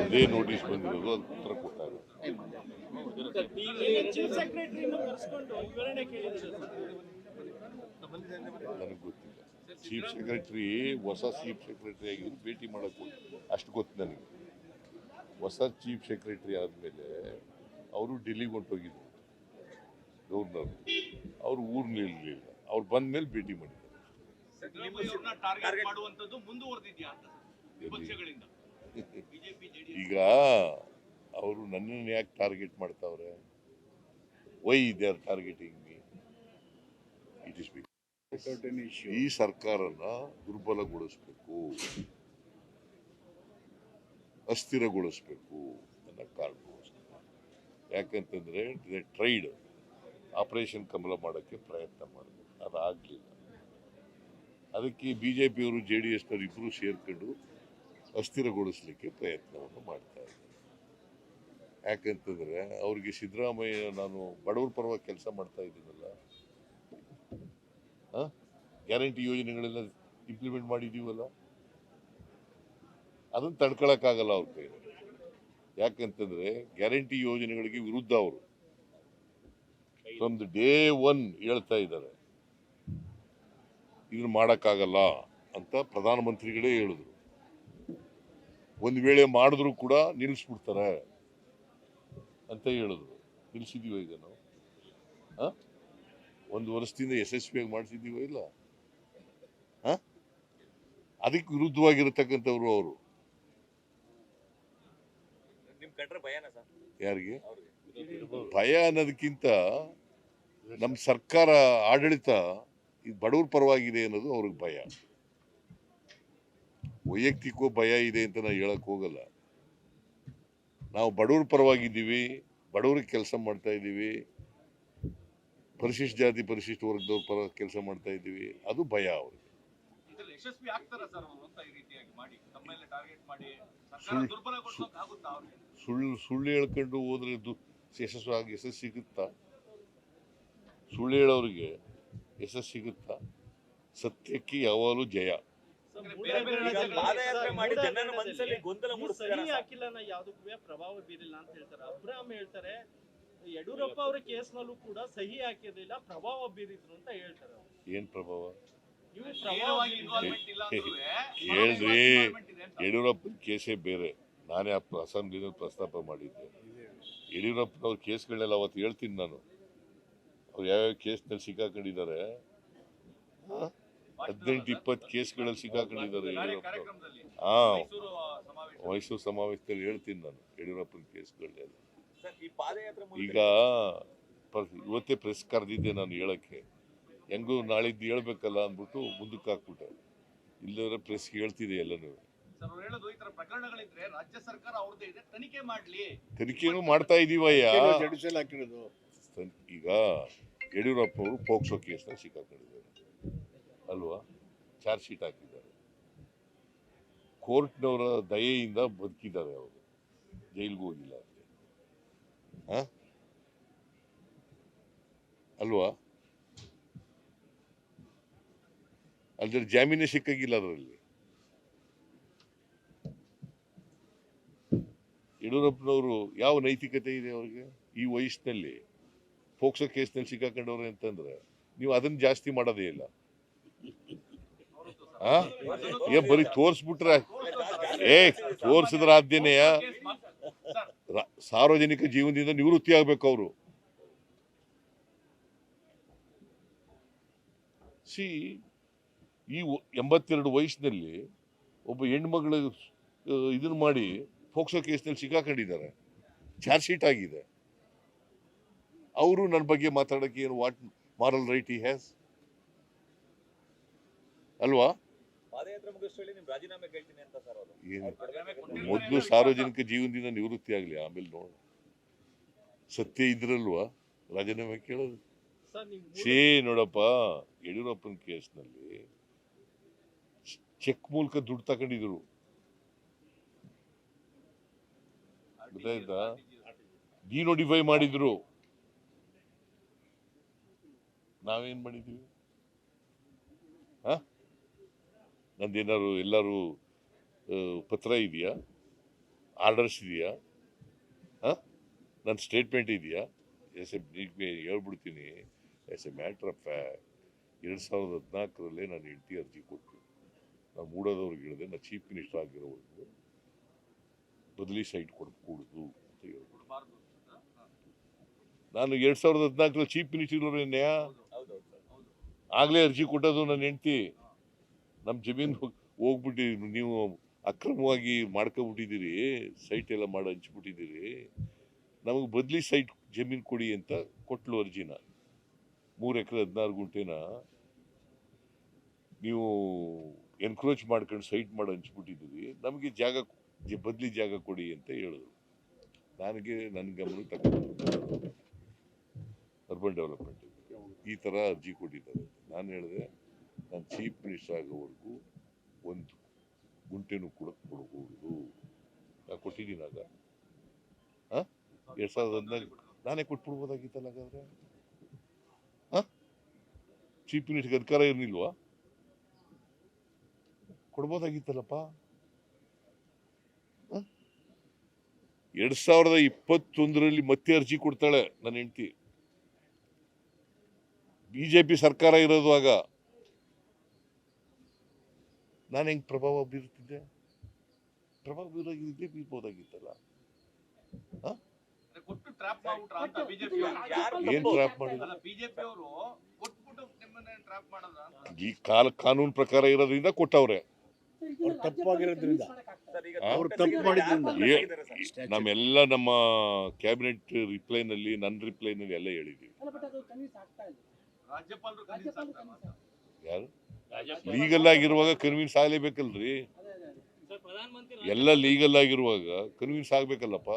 ಅದೇ ನೋಟಿಸ್ ಬಂದಿರೋದು ಅದು ಉತ್ತರ ಕೊಟ್ಟಾಗ ನನಗೆ ಗೊತ್ತಿಲ್ಲ. ಚೀಫ್ ಸೆಕ್ರೆಟರಿ ಹೊಸ ಚೀಫ್ ಸೆಕ್ರೆಟರಿ ಆಗಿದ್ರು ಭೇಟಿ ಮಾಡಕ್ಕೆ ಅಷ್ಟು ಗೊತ್ತು ನನಗೆ. ಹೊಸ ಚೀಫ್ ಸೆಕ್ರೆಟರಿ ಆದಮೇಲೆ ಅವರು ಡೆಲ್ಲಿಗೆ ಹೊಂಟೋಗಿದ್ರು. ಗವರ್ನರ್ ಅವರು. ಊರ್ನಿರ್ಲಿಲ್ಲ ಅವ್ರು ಬಂದ ಮೇಲೆ ಭೇಟಿ ಮಾಡಿದ್ದಾರೆ ಈಗ ಅವರು ನನ್ನನ್ನು ಯಾಕೆ ಟಾರ್ಗೆಟ್ ಮಾಡ್ತಾವ್ರೆ? Why they are targeting me it is ಈ ಸರ್ಕಾರನ ದುರ್ಬಲಗೊಳಿಸ್ಬೇಕು. ಅಸ್ಥಿರಗೊಳಿಸ್ಬೇಕು ಅನ್ನೋ ಕಾರಣಗೋಸ್ಕರ ಯಾಕಂತಂದ್ರೆ ಟ್ರೈಡ್ ಆಪರೇಷನ್ ಕಮಲ ಮಾಡೋಕ್ಕೆ ಪ್ರಯತ್ನ ಮಾಡಿದ್ರು ಅದಾಗಲಿಲ್ಲ. ಅದಕ್ಕೆ ಬಿ ಜೆ ಪಿಯವರು ಜೆ ಡಿ ಎಸ್ನವರು ಇಬ್ಬರು ಸೇರ್ಕೊಂಡು ಅಸ್ಥಿರಗೊಳಿಸ್ಲಿಕ್ಕೆ ಪ್ರಯತ್ನವನ್ನು ಮಾಡ್ತಾ ಇದ್ದಾರೆ ಯಾಕಂತಂದ್ರೆ ಅವ್ರಿಗೆ ಸಿದ್ದರಾಮಯ್ಯ ನಾನು ಬಡವರ ಪರವಾಗಿ ಕೆಲಸ ಮಾಡ್ತಾ ಇದ್ದೀನಲ್ಲ ಗ್ಯಾರಂಟಿ ಯೋಜನೆಗಳೆಲ್ಲ ಇಂಪ್ಲಿಮೆಂಟ್ ಮಾಡಿದೀವಲ್ಲ ಅದನ್ನು ತಡ್ಕೊಳಕ್ಕಾಗಲ್ಲ ಅವ್ರ ಕೈ ಯಾಕಂತಂದ್ರೆ ಗ್ಯಾರಂಟಿ ಯೋಜನೆಗಳಿಗೆ ವಿರುದ್ಧ ಅವರು. ಫ್ರಮ್ ದ ಡೇ ಒನ್ ಹೇಳ್ತಾ ಇದ್ದಾರೆ. ಇದನ್ನು ಮಾಡೋಕ್ಕಾಗಲ್ಲ ಅಂತ ಪ್ರಧಾನಮಂತ್ರಿಗಳೇ ಹೇಳಿದ್ರು. ಒಂದು ವೇಳೆ ಮಾಡಿದ್ರು ಕೂಡ ನಿಲ್ಲಿಸ್ಬಿಡ್ತಾರೆ ಅಂತ ಹೇಳಿದ್ರು. ನಿಲ್ಲಿಸಿದೀವ ಈಗ ನಾವು? ಒಂದು ವರ್ಷದಿಂದ ಯಶಸ್ವಿಯಾಗಿ ಮಾಡಿಸಿದ್ದೀವ ಇಲ್ಲ? ಅದಕ್ಕೆ ವಿರುದ್ಧವಾಗಿರತಕ್ಕಂಥವ್ರು ಅವರು. ಯಾರಿಗೆ? ಭಯ ಅನ್ನೋದಕ್ಕಿಂತ ನಮ್ಮ ಸರ್ಕಾರ ಆಡಳಿತ ಇದು ಬಡವ್ರ ಪರವಾಗಿದೆ ಅನ್ನೋದು ಅವ್ರಿಗೆ ಭಯ. ವೈಯಕ್ತಿಕವೂ ಭಯ ಇದೆ ಅಂತ ನಾವು ಹೇಳಕ್ ಹೋಗಲ್ಲ. ನಾವು ಬಡವ್ರ ಪರವಾಗಿದ್ದೀವಿ ಬಡವ್ರಿಗೆ ಕೆಲಸ ಮಾಡ್ತಾ ಇದ್ದೀವಿ ಪರಿಶಿಷ್ಟ ಜಾತಿ ಪರಿಶಿಷ್ಟ ವರ್ಗದವ್ರ ಪರ ಕೆಲಸ ಮಾಡ್ತಾ ಇದ್ದೀವಿ ಅದು ಭಯ ಅವ್ರಿಗೆ. ಸುಳ್ಳು- ಸುಳ್ಳು ಹೇಳ್ಕೊಂಡು ಹೋದ್ರೆ ಯಶಸ್ವಿ ಯಶಸ್ಸು ಆಗಿ ಯಶಸ್ಸು ಸಿಗುತ್ತಾ? ಸುಳ್ಳು ಹೇಳೋರಿಗೆ ಯಶಸ್ ಸಿಗುತ್ತಾ? ಸತ್ಯಕ್ಕೆ ಯಾವಾಗಲೂ ಜಯ. ಪಾದಯಾತ್ರೆ ಮಾಡಿ ಜನರ ಮನಸ್ಸಲ್ಲಿ ಗೊಂದಲ ಯಾವುದಕ್ಕೂ ಪ್ರಭಾವ ಬೀರಿಲ್ಲ ಅಂತ ಹೇಳ್ತಾರೆ. ಅಬ್ರಾಹಂ ಹೇಳ್ತಾರೆ ಯಡಿಯೂರಪ್ಪ ಅವರ ಕೇಸ್ನಲ್ಲೂ ಕೂಡ ಸಹಿ ಹಾಕಿರಲಿಲ್ಲ ಪ್ರಭಾವ ಬೀರಿದ್ರು ಅಂತ ಹೇಳ್ತಾರೆ. ಏನ್ ಪ್ರಭಾವ? ಹೇಳ್ರಿ. ಯಡಿಯೂರಪ್ಪನ ಕೇಸೇ ಬೇರೆ. ನಾನೇ ಅಸೆಂಬ್ಲಿ ಅಸೆಂಬ್ಲಿನಲ್ಲಿ ಪ್ರಸ್ತಾಪ ಮಾಡಿದ್ದೆ. ಯಡಿಯೂರಪ್ಪನವ್ರ ಕೇಸ್ಗಳನ್ನೆಲ್ಲ ಅವತ್ತು ಹೇಳ್ತೀನಿ ನಾನು. ಅವ್ರು ಯಾವ್ಯಾವ ಕೇಸ್ನಲ್ಲಿ ಸಿಕ್ಕಾಕೊಂಡಿದ್ದಾರೆ? ಹದಿನೆಂಟು ಇಪ್ಪತ್ತು ಕೇಸ್ಗಳಲ್ಲಿ ಸಿಕ್ಕಾಕೊಂಡಿದ್ದಾರೆ ಯಡಿಯೂರಪ್ಪ ಕಾರ್ಯಕ್ರಮದಲ್ಲಿ ಹಾ ಮೈಸೂರು ಸಮಾವೇಶ. ಮೈಸೂರು ಸಮಾವೇಶದಲ್ಲಿ ಹೇಳ್ತೀನಿ ನಾನು ಯಡಿಯೂರಪ್ಪನ ಕೇಸ್ಗಳನ್ನೆಲ್ಲ ಸರ್ ಈ ಪಾದಯಾತ್ರೆ ಮೂಲಕ ಈಗ ಇವತ್ತೇ ಪ್ರೆಸ್ ಕರೆದಿದ್ದೆ ನಾನು ಹೇಳಕ್ಕೆ. ಹೆಂಗೂ ನಾಳಿದ್ದು ಹೇಳ್ಬೇಕಲ್ಲ ಅಂದ್ಬಿಟ್ಟು ಮುಂದಕ್ಕೆ ಹಾಕ್ಬಿಟ್ಟೆ. ಇಲ್ಲದ್ರೆ ಪ್ರೆಸ್ಗೆ ಹೇಳ್ತಿದೆ ಎಲ್ಲನೂ. ಸರ್ ಅವ್ರು ಹೇಳೋದು ಈ ತರ ಪ್ರಕರಣಗಳಿದ್ರೆ ರಾಜ್ಯ ಸರ್ಕಾರ ಅವ್ರದ್ದೇ ಇದೆ ಮಾಡ್ಲಿ. ತನಿಖೆನೂ ಮಾಡ್ತಾ ಇದೀವಯ್ಯ. ಈಗ ಯಡಿಯೂರಪ್ಪ ಅವರು ಪೋಕ್ಸೋ ಕೇಸ್ನ ಸಿಕ್ಕಾಕೊಂಡಿದ್ದಾರೆ. ಅಲ್ವಾ? ಚಾರ್ಜ್ ಶೀಟ್ ಹಾಕಿದ್ದಾರೆ. ಕೋರ್ಟ್ನವರ ದಯೆಯಿಂದ ಬದುಕಿದ್ದಾರೆ ಅವರು. ಜೈಲಿಗೆ ಹೋಗಿಲ್ಲ ಆ? ಅಲ್ವಾ? ಅಲ್ದ್ರೆ ಜಾಮೀನೇ ಸಿಕ್ಕಾಗಿಲ್ಲ ಅದರಲ್ಲಿ. ಯಡಿಯೂರಪ್ಪನವರು ಯಾವ ನೈತಿಕತೆ ಇದೆ ಅವ್ರಿಗೆ? ಈ ವಯಸ್ಸಿನಲ್ಲಿ. ಪೋಕ್ಸೋ ಕೇಸ್ನಲ್ಲಿ ಸಿಕ್ಕಾಕೊಂಡವ್ರೆ ಅಂತಂದ್ರೆ, ನೀವು ಅದನ್ನ ಜಾಸ್ತಿ ಮಾಡೋದೇ ಇಲ್ಲ? ಏ, ಬರೀ ತೋರಿಸ್ಬಿಟ್ರೆ. ಏ, ತೋರಿಸಿದ್ರ ಆದ್ಯನೆಯ ಸಾರ್ವಜನಿಕ ಜೀವನದಿಂದ ನಿವೃತ್ತಿ ಆಗ್ಬೇಕು ಅವರು. ಸಿ, ಈ ಎಂಬತ್ತೆರಡು ವಯಸ್ಸಿನಲ್ಲಿ ಒಬ್ಬ ಹೆಣ್ಮಗಳು ಇದನ್ನ ಮಾಡಿ ಫೋಕ್ಸೋ ಕೇಸ್ನಲ್ಲಿ ಸಿಕ್ಕಾಕೊಂಡಿದ್ದಾರೆ. ಚಾರ್ಜ್ ಶೀಟ್ ಆಗಿದೆ. ಅವರು ನನ್ನ ಬಗ್ಗೆ ಮಾತಾಡೋಕ್ಕೆ ಏನು what moral right he has ಅಲ್ವಾ ಪಾದಯಾತ್ರೆ ಮುಗಿಸ್ಕೊಳ್ಳಿ ನಿಮ್ ರಾಜೀನಾಮೆ ಕೇಳ್ತೀನಿ ಅಂತ ಸರ್ ಅವರು ಏನು? ಮೊದಲು ಸಾರ್ವಜನಿಕ ಜೀವನದಿಂದ ನಿವೃತ್ತಿ ಆಗಲಿ ಆಮೇಲೆ ನೋಡ ಸತ್ಯ ಇದ್ರಲ್ವಾ? ರಾಜೀನಾಮೆ ಕೇಳೋದು. ಸೇ ನೋಡಪ್ಪ ಯಡಿಯೂರಪ್ಪನ ಕೇಸ್ನಲ್ಲಿ ಚೆಕ್ ಮೂಲಕ ದುಡ್ಡು ತಗೊಂಡಿದ್ರು. ಗೊತ್ತಾಯ್ತಾ? ಡಿನೋಟಿಫೈ ಮಾಡಿದ್ರು. ನಾವೇನ್ ಮಾಡಿದೀವಿ ಹ ನಂದೇನಾದ್ರು ಎಲ್ಲರೂ ಪತ್ರ ಇದೆಯಾ? ಆರ್ಡರ್ಸ್ ಇದೆಯಾ? ಹಾಂ? ನನ್ನ ಸ್ಟೇಟ್ಮೆಂಟ್ ಇದೆಯಾ? ಎಸ್ ಎ ಹೇಳ್ಬಿಡ್ತೀನಿ, ಎಸ್ ಎ ಮ್ಯಾಟ್ರ್ ಆಫ್ ಎರಡು ಸಾವಿರದ ಹದಿನಾಲ್ಕರಲ್ಲೇ ನಾನು ಹೆಂಡತಿ ಅರ್ಜಿ ಕೊಟ್ಟು. ನಾನು ಮೂಡೋದವ್ರಿಗೆ ಹೇಳಿದೆ ನಾನು ಚೀಫ್ ಮಿನಿಸ್ಟರ್ ಆಗಿರೋವರೆಗೂ ಬದಲಿ ಸೈಟ್ ಅಂತ ಹೇಳ್ಬಿಟ್ಟು ಅಂತ ಹಾ. ನಾನು ಎರಡು ಸಾವಿರದ ಹದಿನಾಲ್ಕರಲ್ಲಿ ಚೀಫ್ ಮಿನಿಸ್ಟರ್ ಇರೋರು ಆಗಲೇ ಅರ್ಜಿ ಕೊಟ್ಟದು ನನ್ನ ಹೆಂಡತಿ. ನಮ್ಮ ಜಮೀನು ಹೋಗ್ಬಿಟ್ಟು ನೀವು ಅಕ್ರಮವಾಗಿ ಮಾಡ್ಕೊಬಿಟ್ಟಿದ್ದೀರಿ ಸೈಟ್ ಎಲ್ಲ ಮಾಡಿ ಹಂಚ್ಬಿಟ್ಟಿದ್ದೀರಿ. ನಮಗೆ ಬದಲಿ ಸೈಟ್ ಜಮೀನು ಕೊಡಿ ಅಂತ ಕೊಟ್ಲು ಅರ್ಜಿನ. ಮೂರು ಎಕರೆ ಹದಿನಾರು ಗುಂಟೆನ ನೀವು ಎನ್ಕ್ರೋಚ್ ಮಾಡ್ಕೊಂಡು ಸೈಟ್ ಮಾಡಿ ಹಂಚ್ಬಿಟ್ಟಿದ್ದೀರಿ. ನಮಗೆ ಜಾಗ ಬದಲಿ ಜಾಗ ಕೊಡಿ ಅಂತ ಹೇಳಿದ್ರು. ನನಗೆ ನನ್ನ ಗಮನ ತಗೊಂಡು ಅರ್ಬನ್ ಡೆವಲಪ್ಮೆಂಟ್. ಈ ಥರ ಅರ್ಜಿ ಕೊಟ್ಟಿದ್ದಾರೆ ನಾನು ಹೇಳಿದೆ ನಾನು ಚೀಫ್ ಮಿನಿಸ್ಟರ್ ಆಗೋವರೆಗೂ ಒಂದು ಗುಂಟೆನೂ ಕೂಡ ಕೊಡಬಹುದು ನಾನು ಕೊಟ್ಟಿದ್ದೀನಿ ಹಾಂ? ಎರಡು ಸಾವಿರದ ಹದಿನಾಲ್ಕು ನಾನೇ ಕೊಟ್ಬಿಡ್ಬೋದಾಗಿತ್ತಲ್ಲ ಹಾಗಾದ್ರೆ? ಚೀಫ್ ಮಿನಿಸ್ಟರ್ಗೆ ಅಧಿಕಾರ ಇರಲಿಲ್ವಾ? ಕೊಡ್ಬೋದಾಗಿತ್ತಲ್ಲಪ್ಪ? ಎರಡು ಎರಡ್ ಸಾವಿರದ ಇಪ್ಪತ್ತೊಂದರಲ್ಲಿ ಮತ್ತೆ ಅರ್ಜಿ ಕೊಡ್ತಾಳೆ ನನ್ನ ಹೆಂಡತಿ. ಬಿಜೆಪಿ ಸರ್ಕಾರ ಇರೋದು ಆಗ. ನಾನು ಹೆಂಗೆ ಪ್ರಭಾವ ಬೀರುತ್ತಿದ್ದೆ ಪ್ರಭಾವ ಬೀರಾಗಿದ್ದೆ ಬೀರ್ಬೋದಾಗಿತ್ತಲ್ಲ ಅಂದ್ರೆ ಕೊಟ್ಟು ಟ್ರಾಪ್ ಮಾಡ್ಬಿಟ್ರ ಅಂತ ಬಿಜೆಪಿ ಯಾರು ಏನ್ ಟ್ರ್ಯಾಪ್ ಮಾಡಿದ್ರು? ಅಲ್ಲ ಬಿಜೆಪಿ ಅವರು ಕೊಟ್ಬಿಟ್ಟು ನಿಮ್ಮನ್ನ ಟ್ರಾಪ್ ಮಾಡದ ಈ ಕಾಲ ಕಾನೂನು ಪ್ರಕಾರ ಇರೋದ್ರಿಂದ ಕೊಟ್ಟವ್ರೆ. ಅವ್ರು ತಪ್ಪಾಗಿರೋದ್ರಿಂದ? ನಮ್ಮೆಲ್ಲ ನಮ್ಮ ಕ್ಯಾಬಿನೆಟ್ ರಿಪ್ಲೈನಲ್ಲಿ ನನ್ನ ರಿಪ್ಲೈನಲ್ಲಿ ಎಲ್ಲ ಹೇಳಿದ್ದೀವಿ ರಾಜ್ಯಪಾಲರು ಕನ್ವಿನ್ಸ್ ಆಗ್ತಾರೆ ಯಾರು? ಲೀಗಲ್ ಆಗಿರುವಾಗ ಕನ್ವಿನ್ಸ್ ಆಗಲೇಬೇಕಲ್ರಿ ಎಲ್ಲ ಲೀಗಲ್ ಆಗಿರುವಾಗ ಕನ್ವಿನ್ಸ್ ಆಗ್ಬೇಕಲ್ಲಪ್ಪ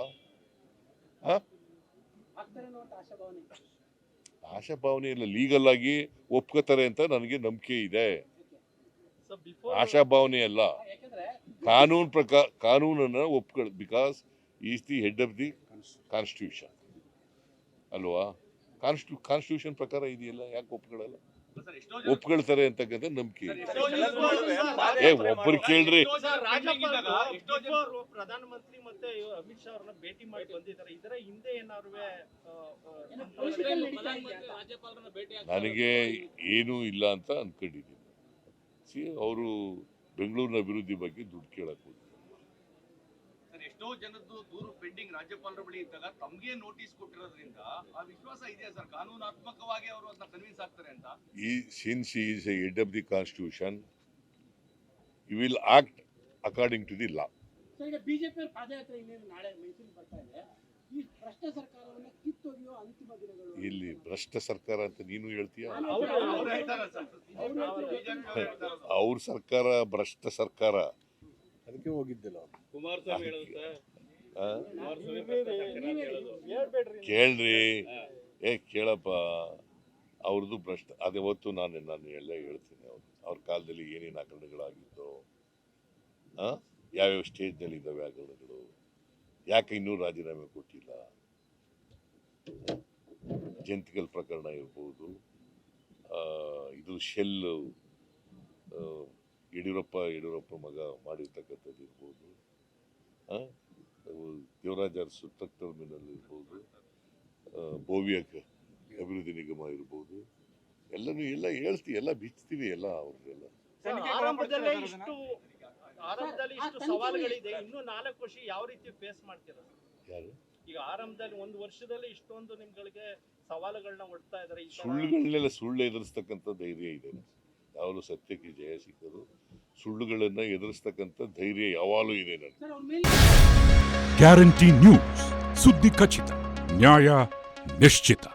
ಆಶಾಭಾವನೆ ಇಲ್ಲ. ಲೀಗಲ್ ಆಗಿ ಒಪ್ಕೋತಾರೆ ಅಂತ ನನಗೆ ನಂಬಿಕೆ ಇದೆ. ಆಶಾ ಆಶಾಭಾವನೆ ಅಲ್ಲ. ಕಾನೂನು ಪ್ರಕಾರ ಕಾನೂನನ್ನು ಒಪ್ಕೊಳ್ because is the head of the constitution ಅಲ್ವಾ? ಕಾನ್ಸ್ಟಿಟ್ಯೂ ಕಾನ್ಸ್ಟಿಟ್ಯೂಷನ್ ಪ್ರಕಾರ ಇದೆಯಲ್ಲ? ಯಾಕೆ ಒಪ್ಕೊಳ್ಳಲ್ಲ? ಒಪ್ಕೊಳ್ತಾರೆ ಅಂತಕ್ಕಂಥ ನಂಬಿಕೆ ಏ ಒಬ್ಬರು ಕೇಳ್ರಿ. ಪ್ರಧಾನಮಂತ್ರಿ ಮತ್ತೆ ಅಮಿತ್ ಶಾ ಅವ್ರನ್ನ ಭೇಟಿ ಮಾಡಿ ಬಂದಿದ್ದಾರೆ. ಇದರ ಹಿಂದೆ ಏನಾದ್ರು ನನಗೆ ಏನೂ ಇಲ್ಲ ಅಂತ ಅನ್ಕೊಂಡಿದ್ದೀನಿ. ಸಿ ಅವರು ಬೆಂಗಳೂರಿನ ಅಭಿವೃದ್ಧಿ ಬಗ್ಗೆ ದುಡ್ಡು ಕೇಳಕ್ಕೆ ಹೋಗಿದ್ದಾರೆ. ಎಷ್ಟೋ ಜನದ್ದು ದೂರು ಪೆಂಡಿಂಗ್ ರಾಜ್ಯಪಾಲರ ಬಳಿ ಇದ್ದಾಗ ತಮ್ಗೆ ನೋಟಿಸ್ ಕೊಟ್ಟಿರೋದ್ರಿಂದ ಆ ವಿಶ್ವಾಸ ಇದೆಯಾ ಸರ್? ಕಾನೂನಾತ್ಮಕವಾಗಿ ಅವರು ಅದನ್ನ ಕನ್ವಿನ್ಸ್ ಆಗ್ತಾರೆ ಅಂತ. ಈ since is a head of the constitution you will act according to the law sir, ಈಗ ಬಿಜೆಪಿ ಪಾದಯಾತ್ರೆ ಇನ್ನೇನು ನಾಳೆ ಮೈಸೂರಿಗೆ ಬರ್ತಾ ಇದೆ. ಈ ಭ್ರಷ್ಟ ಸರ್ಕಾರವನ್ನ ಕಿತ್ತೊಗೆಯುವ ಅಂತಿಮ ದಿನಗಳು ಇಲ್ಲಿ ಭ್ರಷ್ಟ ಸರ್ಕಾರ ಅಂತ ನೀನು ಹೇಳ್ತೀಯ? ಅವ್ರು ಸರ್ಕಾರ ಭ್ರಷ್ಟ ಸರ್ಕಾರ. ಅದಕ್ಕೆ ಹೋಗಿದ್ದಿಲ್ಲ ಅವ್ರು. ಕುಮಾರಸ್ವಾಮಿ ಕೇಳ್ರಿ. ಏ ಕೇಳಪ್ಪ. ಅವ್ರದ್ದು ಭ್ರಷ್ಟ ಅದೇ ನಾನು ನಾನು ಎಲ್ಲ ಹೇಳ್ತೀನಿ ಅವ್ರು. ಅವ್ರ ಕಾಲದಲ್ಲಿ ಏನೇನು ಹಗರಣಗಳಾಗಿದ್ದು ಆ? ಯಾವ್ಯಾವ ಸ್ಟೇಜ್ನಲ್ಲಿ ಇದ್ದಾವೆ ಹಗರಣಗಳು ಯಾಕೆ ಇನ್ನೂ ರಾಜೀನಾಮೆ ಕೊಟ್ಟಿಲ್ಲ? ಜಂತಿಕಲ್ ಪ್ರಕರಣ ಇರ್ಬೋದು. ಆ, ಇದು ಶೆಲ್ ಯಡಿಯೂರಪ್ಪ ಯಡಿಯೂರಪ್ಪ ಮಗ ಮಾಡಿರ್ತಕ್ಕಂಥದ್ದು ಇರ್ಬೋದು. ದೇವರಾಜ ಅರಸು ಟ್ರಕ್ ಟರ್ಮಿನಲ್ ಇರ್ಬೋದು ಅಭಿವೃದ್ಧಿ ನಿಗಮ ಇರ್ಬೋದು ಎಲ್ಲನೂ ಎಲ್ಲ ಹೇಳ್ತೀವಿ ಎಲ್ಲ ಬಿಚ್ತೀವಿ ಎಲ್ಲ ಅವ್ರನ್ನೆಲ್ಲ ಸರ್, ಆರಂಭದಲ್ಲೇ ಇಷ್ಟು ಆರಂಭದಲ್ಲಿ ಇಷ್ಟು ಸವಾಲುಗಳಿದೆ ಇನ್ನು ನಾಲ್ಕು ವರ್ಷ ಯಾವ ರೀತಿ ಫೇಸ್ ಮಾಡ್ತೀರಾ ಯಾರು? ಈಗ ಆರಂಭದಲ್ಲಿ ಒಂದು ವರ್ಷದಲ್ಲಿ ಇಷ್ಟೊಂದು ನಿಮ್ಗಳಿಗೆ ಸವಾಲುಗಳನ್ನ ಒಡ್ತಾ ಇದಾರೆ ಸುಳ್ಳುಗಳನ್ನೆಲ್ಲ ಸುಳ್ಳು ಎದುರಿಸ್ತಕ್ಕಂಥ ಧೈರ್ಯ ಇದೆ ಯಾವಾಗಲೂ ಸತ್ಯಕ್ಕೆ ಜಯ ಸಿಕ್ಕದು ಸುಳ್ಳುಗಳನ್ನ ಎದುರಿಸ್ತಕ್ಕಂಥ ಧೈರ್ಯ ಯಾವಾಗಲೂ ಇದೆ ನನಗೆ. ಗ್ಯಾರಂಟಿ ನ್ಯೂಸ್ ಸುದ್ದಿ ಖಚಿತ ನ್ಯಾಯ ನಿಶ್ಚಿತ.